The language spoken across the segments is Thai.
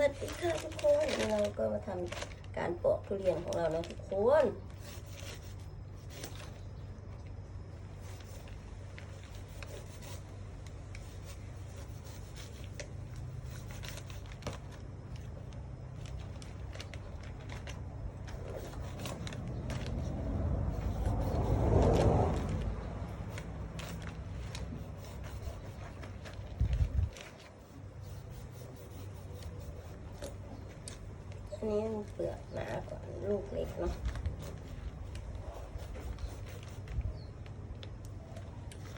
วัสดีค่ะทุกคน เราก็มาทำการปอกทุเรียนของเรานะทุกคน อันนี้มันเปลือกหนากว่าลูกเล็กเนาะ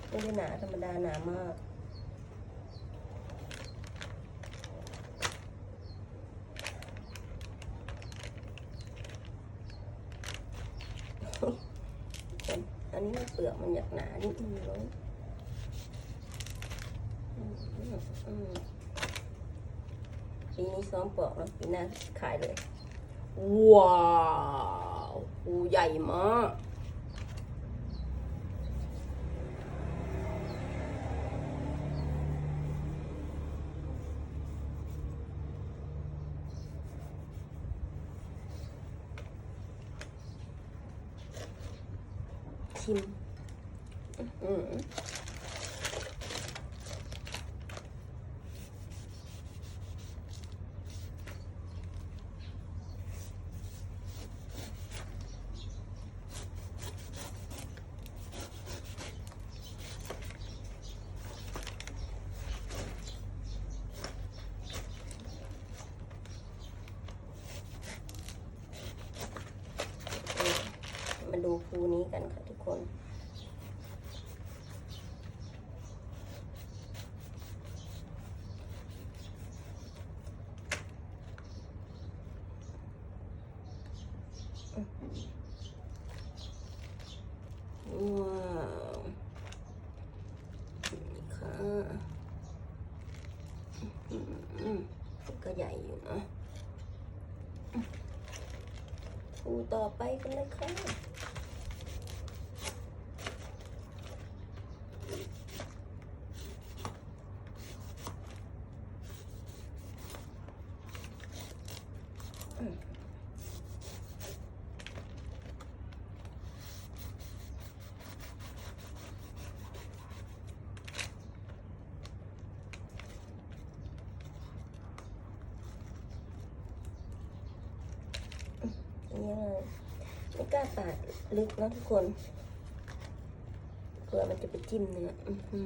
ไม่ได้หนาธรรมดาหนามากอันนี้มันเปลือกมันอยากหนานิดนึงเลยอืมอืมอืม ปีนี้ซ้อมปอกแล้วปีหน้าขายเลย ว้าวปูใหญ่มากชิม อืม มา ดูภูนี้กันค่ะทุกคนว้าวนี่ค่ะอืมอืมก็ใหญ่อยู่นะภูต่อไปกันเลยค่ะ นี่เลยไม่กล้าปาดลึกนะทุกคนเผื่อมันจะไปจิ้มเนื้ออื้อหื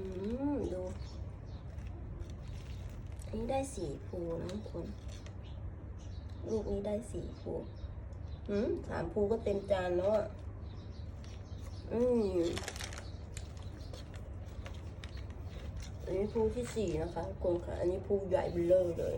อดู อันนี้ได้สี่ภูนะทุกคน ลูกนี้ได้สี่ภูอืมสามภูก็เต็มจานแล้วอะ อืมอันนี้ภูที่สี่นะคะทุกลมค่ะ อันนี้ภูใหญ่เบลอเลย